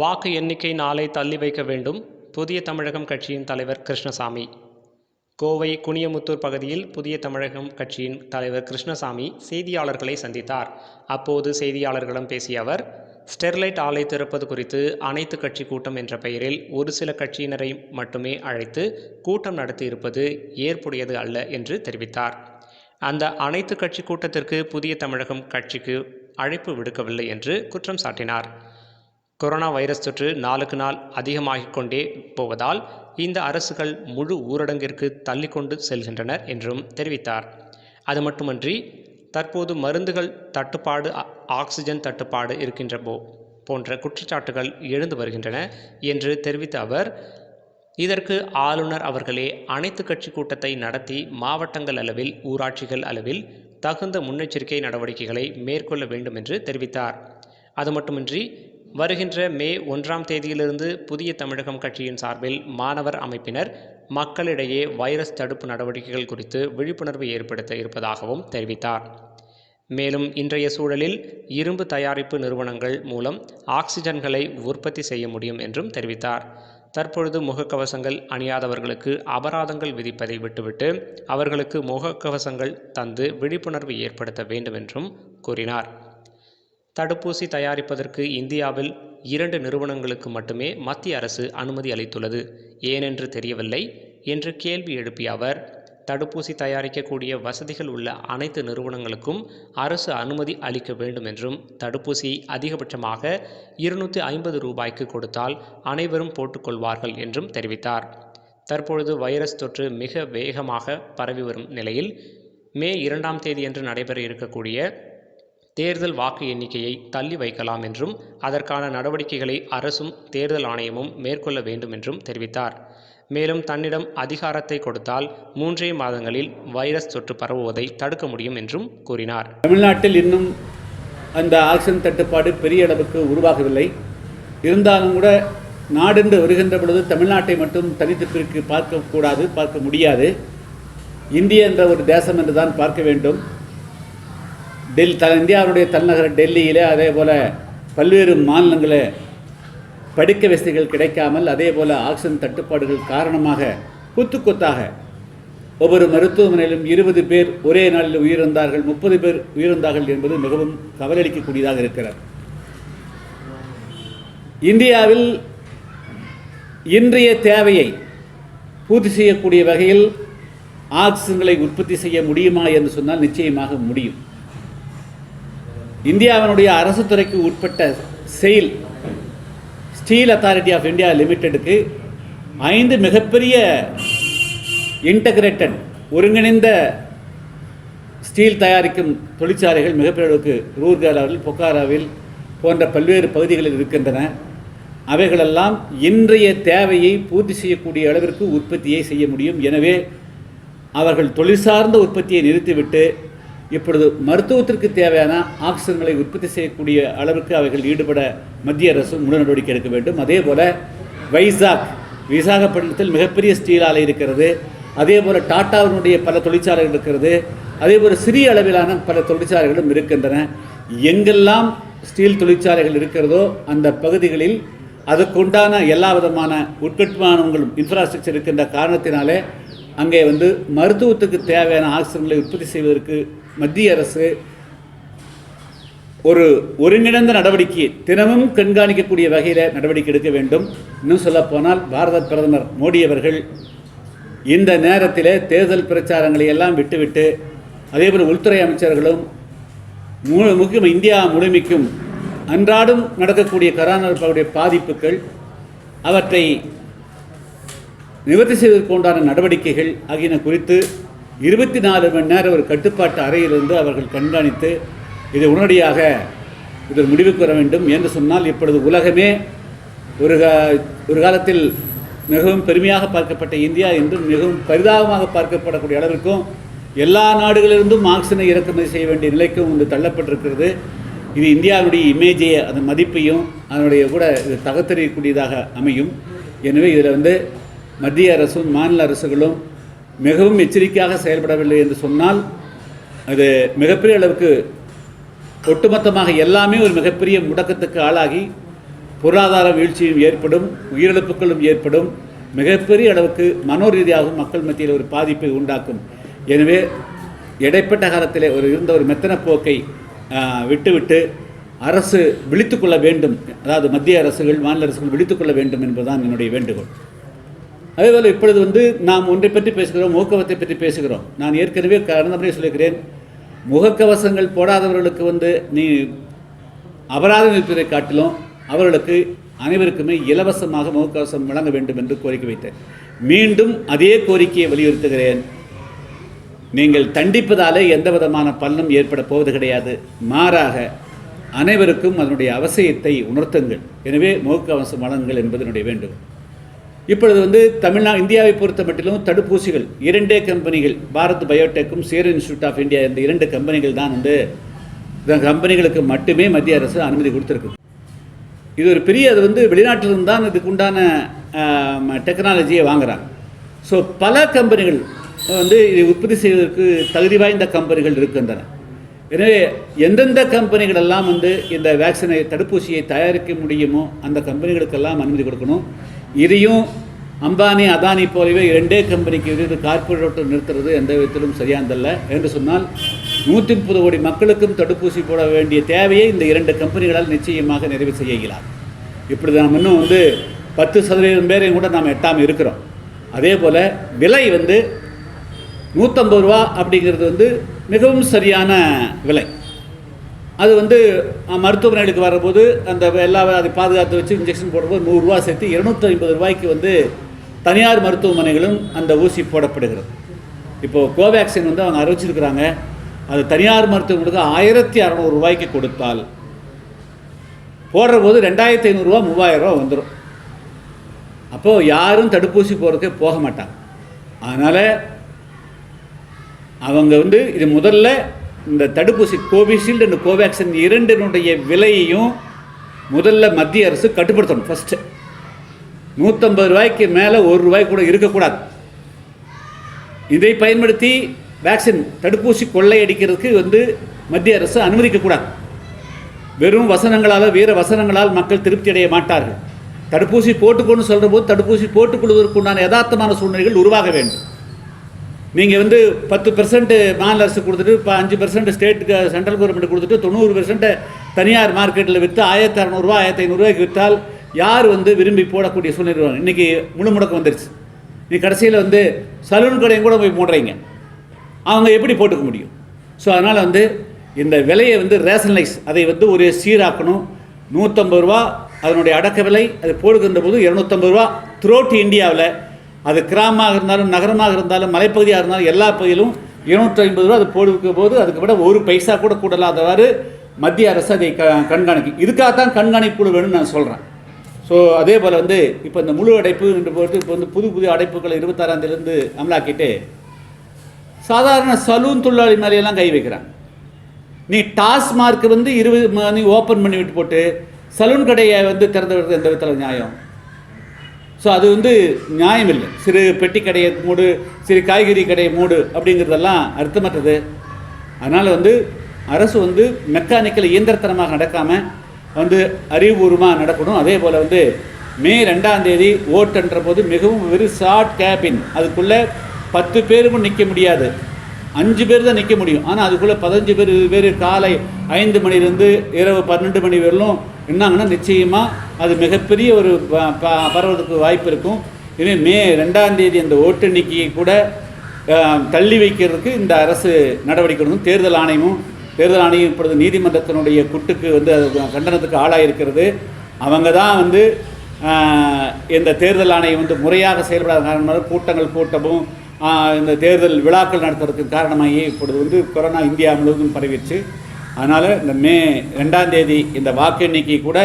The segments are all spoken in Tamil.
வாக்கு எண்ணிக்கை நாளை தள்ளி வைக்க வேண்டும். புதிய தமிழகம் கட்சியின் தலைவர் கிருஷ்ணசாமி. கோவை குனியமுத்தூர் பகுதியில் புதிய தமிழகம் கட்சியின் தலைவர் கிருஷ்ணசாமி செய்தியாளர்களை சந்தித்தார். அப்போது செய்தியாளர்களிடம் பேசிய அவர் ஸ்டெர்லைட் ஆலை திறப்பது குறித்து அனைத்து கட்சி கூட்டம் என்ற பெயரில் ஒரு சில கட்சியினரை மட்டுமே அழைத்து கூட்டம் நடத்தியிருப்பது ஏற்புடையது அல்ல என்று தெரிவித்தார். அந்த அனைத்து கட்சி கூட்டத்திற்கு புதிய தமிழகம் கட்சிக்கு அழைப்பு விடுக்கவில்லை என்று குற்றம் சாட்டினார். கொரோனா வைரஸ் தொற்று நாளுக்கு நாள் அதிகமாகிக் கொண்டே போவதால் இந்த அரசுகள் முழு ஊரடங்கிற்கு தள்ளிக்கொண்டு செல்கின்றனர் என்றும் தெரிவித்தார். அது மட்டுமன்றி தற்போது மருந்துகள் தட்டுப்பாடு ஆக்சிஜன் தட்டுப்பாடு இருக்கின்ற போ போன்ற குற்றச்சாட்டுகள் எழுந்து வருகின்றன என்று தெரிவித்த அவர் இதற்கு ஆளுநர் அவர்களே அனைத்து கட்சி கூட்டத்தை நடத்தி மாவட்டங்கள் அளவில் ஊராட்சிகள் அளவில் தகுந்த முன்னெச்சரிக்கை நடவடிக்கைகளை மேற்கொள்ள வேண்டும் என்று தெரிவித்தார். அது மட்டுமின்றி வருகின்ற மே ஒன்றாம் தேதியிலிருந்து புதிய தமிழகம் கட்சியின் சார்பில் மாணவர் அமைப்பினர் மக்களிடையே வைரஸ் தடுப்பு நடவடிக்கைகள் குறித்து விழிப்புணர்வு ஏற்படுத்த இருப்பதாகவும் தெரிவித்தார். மேலும் இன்றைய சூழலில் இரும்பு தயாரிப்பு நிறுவனங்கள் மூலம் ஆக்சிஜன்களை உற்பத்தி செய்ய முடியும் என்றும் தெரிவித்தார். தற்பொழுது முகக்கவசங்கள் அணியாதவர்களுக்கு அபராதங்கள் விதிப்பதை விட்டுவிட்டு அவர்களுக்கு முகக்கவசங்கள் தந்து விழிப்புணர்வு ஏற்படுத்த வேண்டும் என்றும் கூறினார். தடுப்பூசி தயாரிப்பதற்கு இந்தியாவில் இரண்டு நிறுவனங்களுக்கு மட்டுமே மத்திய அரசு அனுமதி அளித்துள்ளது. ஏனென்று தெரியவில்லை. என்று கேள்வி எழுப்பிய அவர் தடுப்பூசி தயாரிக்கக்கூடிய வசதிகள் உள்ள அனைத்து நிறுவனங்களுக்கும் அரசு அனுமதி அளிக்க வேண்டும் என்றும் தடுப்பூசி அதிகபட்சமாக இருநூற்றி ஐம்பது ரூபாய்க்கு கொடுத்தால் அனைவரும் போட்டுக்கொள்வார்கள் என்றும் தெரிவித்தார். தற்பொழுது வைரஸ் தொற்று மிக வேகமாக பரவி வரும் நிலையில் மே இரண்டாம் தேதியன்று நடைபெற இருக்கக்கூடிய தேர்தல் வாக்கு எண்ணிக்கையை தள்ளி வைக்கலாம் என்றும் அதற்கான நடவடிக்கைகளை அரசும் தேர்தல் ஆணையமும் மேற்கொள்ள வேண்டும் என்றும் தெரிவித்தார். மேலும் தன்னிடம் அதிகாரத்தை கொடுத்தால் மூன்றே மாதங்களில் வைரஸ் தொற்று பரவுவதை தடுக்க முடியும் என்றும் கூறினார். தமிழ்நாட்டில் இன்னும் அந்த ஆக்சிஜன் தட்டுப்பாடு பெரிய அளவுக்கு உருவாகவில்லை. இருந்தாலும் கூட நாடென்று வருகின்ற பொழுது தமிழ்நாட்டை மட்டும் தனித்து பிரித்து பார்க்கக்கூடாது பார்க்க முடியாது. இந்திய என்ற ஒரு தேசம் என்று தான் பார்க்க வேண்டும். டெல் த இந்தியாவுடைய தலைநகர் டெல்லியிலே அதே போல் பல்வேறு மாநிலங்களில் படுக்க வசதிகள் கிடைக்காமல் அதே போல் ஆக்சிஜன் தட்டுப்பாடுகள் காரணமாக குத்து கொத்தாக ஒவ்வொரு மருத்துவமனையிலும் இருபது பேர் ஒரே நாளில் உயிரிழந்தார்கள் முப்பது பேர் உயிரிழந்தார்கள் என்பது மிகவும் கவலையளிக்கக்கூடியதாக இருக்கிறது. இந்தியாவில் இன்றைய தேவையை பூர்த்தி செய்யக்கூடிய வகையில் ஆக்சிஜன்களை உற்பத்தி செய்ய முடியுமா என்று சொன்னால் நிச்சயமாக முடியும். இந்தியாவினுடைய அரசு துறைக்கு உட்பட்ட SAIL steel authority of India லிமிட்டெடுக்கு ஐந்து மிகப்பெரிய இன்டகிரேட்டட் ஒருங்கிணைந்த ஸ்டீல் தயாரிக்கும் தொழிற்சாலைகள் மிகப்பெரிய அளவுக்கு ரூர்காலாவில் பொக்காராவில் போன்ற பல்வேறு பகுதிகளில் இருக்கின்றன. அவைகளெல்லாம் இன்றைய தேவையை பூர்த்தி செய்யக்கூடிய அளவிற்கு உற்பத்தியை செய்ய முடியும். எனவே அவர்கள் தொழில் சார்ந்த உற்பத்தியை நிறுத்திவிட்டு இப்பொழுது மருத்துவத்திற்கு தேவையான ஆக்சிஜன்களை உற்பத்தி செய்யக்கூடிய அளவுக்கு அவைகள் ஈடுபட மத்திய அரசு முழு நடவடிக்கை எடுக்க வேண்டும். அதே போல் வைசாக் விசாகப்பட்டினத்தில் மிகப்பெரிய ஸ்டீல் ஆலை இருக்கிறது. அதே போல் டாட்டாவினுடைய பல தொழிற்சாலைகள் இருக்கிறது. அதே போல் சிறிய அளவிலான பல தொழிற்சாலைகளும் இருக்கின்றன. எங்கெல்லாம் ஸ்டீல் தொழிற்சாலைகள் இருக்கிறதோ அந்த பகுதிகளில் அதுக்குண்டான எல்லா விதமான உட்கட்டுமானங்களும் இன்ஃப்ராஸ்ட்ரக்சர் இருக்கின்ற காரணத்தினாலே அங்கே வந்து மருத்துவத்துக்கு தேவையான ஆக்சிஜன்களை உற்பத்தி செய்வதற்கு மத்திய அரசு ஒரு ஒருங்கிணைந்த நடவடிக்கை தினமும் கண்காணிக்கக்கூடிய வகையில் நடவடிக்கை எடுக்க வேண்டும். இன்னும் சொல்லப்போனால் பாரத பிரதமர் மோடி அவர்கள் இந்த நேரத்தில் தேர்தல் பிரச்சாரங்களை எல்லாம் விட்டுவிட்டு அதேபோல் உள்துறை அமைச்சர்களும் மு முக்கியம் இந்தியா முழுமைக்கும் அன்றாடம் நடக்கக்கூடிய கரோனாவுடைய பாதிப்புகள் அவற்றை நிவர்த்தி செய்வதற்கு உண்டான நடவடிக்கைகள் ஆகியன குறித்து இருபத்தி நாலு மணி நேரம் ஒரு கட்டுப்பாட்டு அறையிலிருந்து அவர்கள் கண்காணித்து இதை உடனடியாக இதில் முடிவுக்கு வர வேண்டும். என்று சொன்னால் இப்பொழுது உலகமே ஒரு கா ஒரு காலத்தில் மிகவும் பெருமையாக பார்க்கப்பட்ட இந்தியா என்றும் மிகவும் பரிதாபமாக பார்க்கப்படக்கூடிய அளவிற்கும் எல்லா நாடுகளிலிருந்தும் ஆக்சிஜனை இறக்குமதி செய்ய வேண்டிய நிலைக்கும் வந்து தள்ளப்பட்டிருக்கிறது. இது இந்தியாவுடைய இமேஜை அதன் மதிப்பையும் அதனுடைய கூட இது தகத்தறியக்கூடியதாக அமையும். எனவே இதில் வந்து மத்திய அரசும் மாநில அரசுகளும் மிகவும் எச்சரிக்கையாக செயல்படவில்லை என்று சொன்னால் அது மிகப்பெரிய அளவுக்கு ஒட்டுமொத்தமாக எல்லாமே ஒரு மிகப்பெரிய முடக்கத்துக்கு ஆளாகி பொருளாதார வீழ்ச்சியும் ஏற்படும் உயிரிழப்புகளும் ஏற்படும் மிகப்பெரிய அளவுக்கு மனோரீதியாகவும் மக்கள் மத்தியில் ஒரு பாதிப்பை உண்டாக்கும். எனவே இடைப்பட்ட காலத்தில் ஒரு இருந்த ஒரு மெத்தன போக்கை விட்டுவிட்டு அரசு விழித்துக்கொள்ள வேண்டும். அதாவது மத்திய அரசுகள் மாநில அரசுகள் விழித்துக்கொள்ள வேண்டும் என்பதுதான் என்னுடைய வேண்டுகோள். அதேபோல் இப்பொழுது வந்து நாம் ஒன்றை பற்றி பேசுகிறோம் முகக்கவசத்தை பற்றி பேசுகிறோம். நான் ஏற்கனவே கடந்த முறை சொல்லியிருக்கிறேன். முகக்கவசங்கள் போடாதவர்களுக்கு வந்து நீ அபராதம் இருப்பதை காட்டிலும் அவர்களுக்கு அனைவருக்குமே இலவசமாக முகக்கவசம் வழங்க வேண்டும் என்று கோரிக்கை வைத்தேன். மீண்டும் அதே கோரிக்கையை வலியுறுத்துகிறேன். நீங்கள் தண்டிப்பதாலே எந்த விதமான பலனும் ஏற்பட போவது கிடையாது. மாறாக அனைவருக்கும் அதனுடைய அவசியத்தை உணர்த்துங்கள். எனவே முகக்கவசம் வழங்குங்கள் என்பது என்னுடைய வேண்டுகோள். இப்பொழுது வந்து தமிழ்நா இந்தியாவை பொறுத்த மட்டிலும் தடுப்பூசிகள் இரண்டே கம்பெனிகள் பாரத் பயோடெக்கும் சேர் இன்ஸ்டியூட் ஆஃப் இந்தியா இந்த இரண்டு கம்பெனிகள் தான் வந்து இந்த கம்பெனிகளுக்கு மட்டுமே மத்திய அரசு அனுமதி கொடுத்துருக்கு இது ஒரு பெரிய அது வந்து வெளிநாட்டிலிருந்து தான் இதுக்கு உண்டான டெக்னாலஜியை வாங்குகிறாங்க ஸோ பல கம்பெனிகள் வந்து இதை உற்பத்தி செய்வதற்கு தகுதி வாய்ந்த கம்பெனிகள் இருக்கின்றன. எனவே எந்தெந்த கம்பெனிகள் எல்லாம் வந்து இந்த வேக்சினை தடுப்பூசியை தயாரிக்க முடியுமோ அந்த கம்பெனிகளுக்கெல்லாம் அனுமதி கொடுக்கணும். இதையும் அம்பானி அதானி போலவே இரண்டே கம்பெனிக்கு இது கார்பரேட் நிறுத்துறது எந்த விதத்திலும் சரியானதல்ல என்று சொன்னால் நூற்றி முப்பது கோடி மக்களுக்கும் தடுப்பூசி போட வேண்டிய தேவையை இந்த இரண்டு கம்பெனிகளால் நிச்சயமாக நிறைவு செய்ய இயலாது. இப்படி நாம் இன்னும் வந்து பத்து சதவீதம் பேரையும் கூட நாம் எட்டாமல் இருக்கிறோம். அதே போல் விலை வந்து நூற்றம்பது ரூபா அப்படிங்கிறது வந்து மிகவும் சரியான விலை. அது வந்து மருத்துவமனைகளுக்கு வரும்போது அந்த எல்லா அதை பாதுகாத்து வச்சு இன்ஜெக்ஷன் போடும்போது நூறுரூவா சேர்த்து இரநூத்தி ஐம்பது ரூபாய்க்கு வந்து தனியார் மருத்துவமனைகளும் அந்த ஊசி போடப்படுகிறது. இப்போது கோவேக்சின் வந்து அவங்க அறிவிச்சிருக்கிறாங்க. அது தனியார் மருத்துவமனைக்கு ஆயிரத்தி அறநூறு ரூபாய்க்கு கொடுத்தால் போடுற போது ரெண்டாயிரத்தி ஐநூறுரூவா மூவாயிரரூவா வந்துடும் அப்போது யாரும் தடுப்பூசி போகிறதுக்கே போக மாட்டாங்க. அதனால் அவங்க வந்து இது முதல்ல இந்த தடுப்பூசி கோவிஷீல்டு அண்ட் கோவேக்சின் இரண்டினுடைய விலையையும் முதல்ல மத்திய அரசு கட்டுப்படுத்தணும் ஃபஸ்ட்டு நூற்றம்பது ரூபாய்க்கு மேலே ஒரு ரூபாய் கூட இருக்கக்கூடாது. இதை பயன்படுத்தி வேக்சின் தடுப்பூசி கொள்ளையடிக்கிறதுக்கு வந்து மத்திய அரசு அனுமதிக்கக்கூடாது வெறும் வசனங்களால் வீர வசனங்களால் மக்கள் திருப்தி அடைய மாட்டார்கள். தடுப்பூசி போட்டுக்கொண்டு சொல்கிற போது தடுப்பூசி போட்டுக்கொள்வதற்குண்டான யதார்த்தமான சூழ்நிலைகள் உருவாக வேண்டும். நீங்கள் வந்து பத்து பெர்சன்ட் மாநில அரசு கொடுத்துட்டு இப்போ அஞ்சு பெர்சன்ட் ஸ்டேட்டுக்கு சென்ட்ரல் கவர்மெண்ட் கொடுத்துட்டு தொண்ணூறு பெர்சன்ட் தனியார் மார்க்கெட்டில் விற்று ஆயிரத்தி அறநூறுவா ஆயிரத்தி ஐநூறுரூவாய்க்கு விற்றால் யார் வந்து விரும்பி போடக்கூடிய சூழ்நிலை இன்றைக்கி முழு முடக்கம் வந்துருச்சு. நீ கடைசியில் வந்து சலூன் கடையும் கூட போய் போடுறீங்க. அவங்க எப்படி போட்டுக்க முடியும்? ஸோ அதனால் வந்து இந்த விலையை வந்து ரேஷனலைஸ் அதை வந்து ஒரு சீராக்கணும். நூற்றம்பது ரூபா அதனுடைய அடக்க விலை அது போடுகின்ற போது இரநூத்தம்பது ரூபா த்ரோட் இந்தியாவில் அது கிராமமாக இருந்தாலும் நகரமாக இருந்தாலும் மலைப்பகுதியாக இருந்தாலும் எல்லா பகுதியிலும் இருநூற்றி ஐம்பது ரூபா அது போடுக்க போது அதுக்கு விட ஒரு பைசா கூட கூடலாதவாறு மத்திய அரசு அதை க கண்காணிக்கும். இதுக்காகத்தான் கண்காணிப்பு குழு வேணும்னு நான் சொல்கிறேன் ஸோ அதே போல் வந்து இப்போ இந்த முழு அடைப்பு என்று போட்டு இப்போ வந்து புது புது அடைப்புகளை இருபத்தாறாம் தேதியிலேருந்து அமலாக்கிட்டு சாதாரண சலூன் தொழிலாளி மேலையெல்லாம் கை வைக்கிறாங்க. நீ டாஸ்மார்க் வந்து இருபது நீ ஓப்பன் பண்ணி விட்டு போட்டு சலூன் கடையை வந்து திறந்து விடுறது எந்த விதத்தில் நியாயம்? ஸோ அது வந்து நியாயம் இல்லை சிறு பெட்டி கடையை மூடு சிறு காய்கறி கடையை மூடு அப்படிங்கிறதெல்லாம் அர்த்தமற்றது. அதனால் வந்து அரசு வந்து மெக்கானிக்கல் இயந்திரத்தனமாக நடக்காமல் வந்து அறிவுபூர்வமாக நடக்கணும். அதே போல் வந்து மே ரெண்டாம் தேதி ஓட்டுன்ற போது மிகவும் வெறும் ஷார்ட் கேபின். அதுக்குள்ளே பத்து பேருக்கும் நிற்க முடியாது. அஞ்சு பேர் தான் நிற்க முடியும். ஆனால் அதுக்குள்ளே பதினஞ்சு பேர் இருபது பேர் காலை ஐந்து மணிலேருந்து இரவு பன்னெண்டு மணி வரலும் என்னாங்கன்னா நிச்சயமாக அது மிகப்பெரிய ஒரு ப- ப- பரவதுக்கு வாய்ப்பு இருக்கும். இதுவே மே ரெண்டாம் தேதி அந்த ஓட்டு எண்ணிக்கையை கூட தள்ளி வைக்கிறதுக்கு இந்த அரசு நடவடிக்கை எடுக்கும். தேர்தல் ஆணையமும் தேர்தல் ஆணையம் இப்பொழுது நீதிமன்றத்தினுடைய குட்டுக்கு வந்து அது கண்டனத்துக்கு ஆளாயிருக்கிறது. அவங்க தான் வந்து இந்த தேர்தல் ஆணையம் வந்து முறையாக செயல்படாத காரணமாக கூட்டங்கள் கூட்டமும் இந்த தேர்தல் விழாக்கள் நடத்துறதுக்கு காரணமாகி இப்பொழுது வந்து கொரோனா இந்தியா முழுவதும் பரவிடுச்சு. அதனால் இந்த மே ரெண்டாம் தேதி இந்த வாக்கு எண்ணிக்கை கூட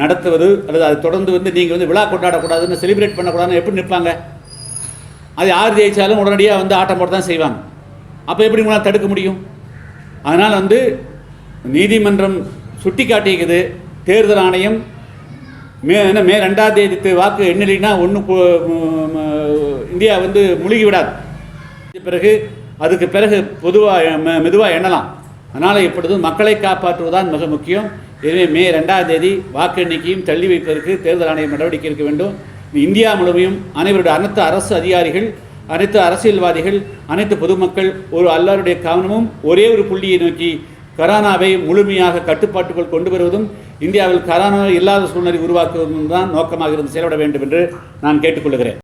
நடத்துவது அல்லது அது தொடர்ந்து வந்து நீங்கள் வந்து விழா கொண்டாடக்கூடாதுன்னு செலிப்ரேட் பண்ணக்கூடாதுன்னு எப்படி நிற்பாங்க? அது யார் ஜெயிச்சாலும் உடனடியாக வந்து ஆட்டம் போட்டு தான் செய்வாங்க. அப்போ எப்படி உங்களால் தடுக்க முடியும்? அதனால் வந்து நீதிமன்றம் சுட்டி காட்டியிருக்குது தேர்தல் ஆணையம் மே என்ன மே ரெண்டாம் தேதி வாக்கு எண்ணிலைனா ஒன்று இந்தியா வந்து முழுகி விடாது. பிறகு அதுக்கு பிறகு பொதுவாக மெதுவாக எண்ணலாம். அதனால் இப்பொழுது மக்களை காப்பாற்றுவதுதான் மிக முக்கியம். எனவே மே ரெண்டாம் தேதி வாக்கு எண்ணிக்கையும் தள்ளி வைப்பதற்கு தேர்தல் ஆணையம் நடவடிக்கை எடுக்க வேண்டும். இந்தியா முழுமையும் அனைவருடைய அனைத்து அரசு அதிகாரிகள் அனைத்து அரசியல்வாதிகள் அனைத்து பொதுமக்கள் ஒரு எல்லாருடைய கவனமும் ஒரே ஒரு புள்ளியை நோக்கி கரோனாவை முழுமையாக கட்டுப்பாட்டுக்குள் கொண்டு வருவதும் இந்தியாவில் கரோனா இல்லாத சூழ்நிலை உருவாக்குவதும் தான் நோக்கமாக இருந்து செயல்பட வேண்டும் என்று நான் கேட்டுக்கொள்கிறேன்.